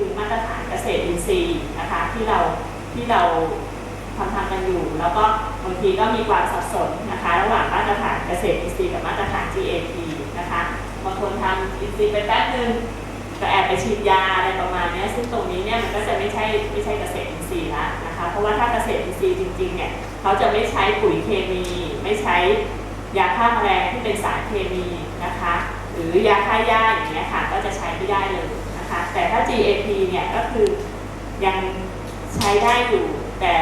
คือมาตรฐานเกษตรอินทรีย์นะคะที่เราที่เราทำทำกันอยู่ แล้วก็บางทีก็มีความสับสนนะคะระหว่างมาตรฐานเกษตรอินทรีย์กับมาตรฐาน GAP นะคะบางคนทำอินทรีย์ไปแป๊บนึงก็แอบไปฉีดยาอะไรประมาณนี้ซึ่งตรงนี้เนี่ยมันก็จะไม่ใช่ไม่ใช่เกษตรอินทรีย์ละนะคะเพราะว่าถ้าเกษตรอินทรีย์จริงๆเนี่ยเขาจะไม่ใช้ปุ๋ยเคมี ไม่ใช้ยาฆ่าแมลงที่เป็นสารเคมีนะคะ หรือยาฆ่าหญ้าอย่างเงี้ยค่ะก็จะใช้ไม่ได้เลย แต่ถ้า GAP เนี่ยก็คือยังใช้ได้อยู่ แต่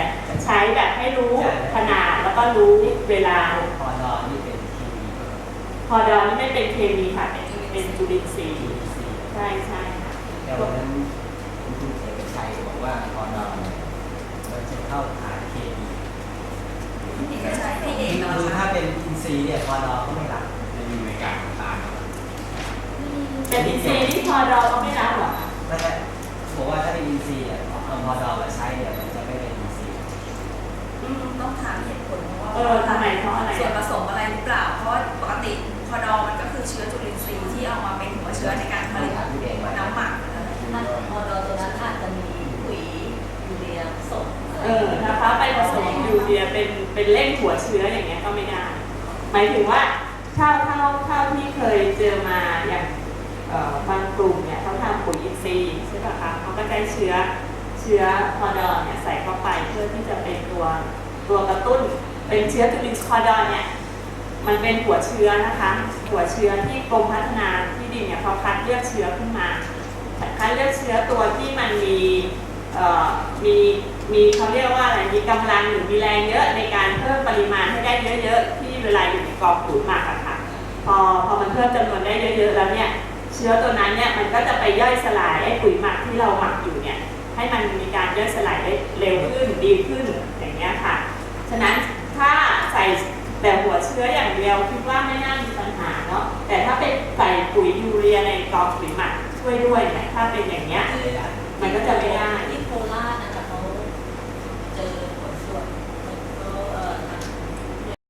ใช้แบบให้รู้ขนาดแล้วก็รู้เวลาพอดอนี่เป็นทีวีพอดอนนี่ไม่เป็นเคมีค่ะ เป็นเป็นจุลินทรีย์ทีวีใช่ใช่ค่ะแต่วันนั้นคุณครูเอกชัยบอกว่าพอดอเนี่ยมันจะเข้าฐานเคมีเอกชัยพี่เอกคือถ้าเป็นอินทรีย์เนี่ยพอดอก็ไม่รับ จะมีในการตาม แต่อินทรีย์ที่พอดอก็ไม่รับหรอกค่ะไม่ใช่บอกว่าถ้าเป็นอินทรีย์อะเอาพอดอมาใช้เนี่ยมันจะไม่เป็นอินทรีย์อืมต้องถามเหตุผลเพราะว่าเออทำไมเพราะอะไรส่วนผสมอะไรหรือเปล่า เพราะว่าปกติพอดอมันก็คือเชื้อจุลินทรีย์ที่เอามาเป็นหัวเชื้อในการผลิตถามพี่เอกมาน้ำหมักอะไรถ้าพอเราตัวนั้นอาจจะมีปุ๋ยยูเรียผสมะไรเออนะคะไปผสมยูเรียเป็นเป็นเร่งหัวเชื้ออย่างเงี้ยก็ไม่ได้หมายถึงว่าเท่าเท่าเท่าที่เคยเจอมาอย่างเอ่อ บางกลุ่มเนี่ยเขาทำปุ๋ยอินทรีย์ใช่ปะคะเขาก็ได้เชื้อเชื้อพอดอนเนี่ยใส่เข้าไปเพื่อที่จะเป็นตัวตัวกระตุ้น เป็นเชื้อจุลินทรีย์พอดอนเนี่ยมันเป็นหัวเชื้อนะคะ หัวเชื้อที่กรมพัฒนาที่ดินเนี่ยเขาคัดเลือกเชื้อขึ้นมาคัดเลือกเชื้อตัวที่มันมีมีมีเขาเรียกว่าอะไรมีกำลังหรือมีแรงเยอะในการเพิ่มปริมาณให้ได้เยอะๆที่เวลาอยู่ในกองปุ๋ยหมักอะค่ะพอพอมันเพิ่มจำนวนได้เยอะๆแล้วเนี่ย เชื้อตัวนั้นเนี่ยมันก็จะไปย่อยสลายไอ้ปุ๋ยหมักที่เราหมักอยู่เนี่ยให้มันมีการย่อยสลายได้เร็วขึ้นดีขึ้นอย่างเงี้ยค่ะ ฉะนั้นถ้าใส่แต่หัวเชื้ออย่างเดียวคิดว่าไม่น่ามีปัญหาเนาะแต่ถ้าเป็นใส่ปุ๋ยยูเรียในกองปุ๋ยหมักช่วยด้วยเนี่ยถ้าเป็นอย่างเงี้ยมันก็จะไม่ได้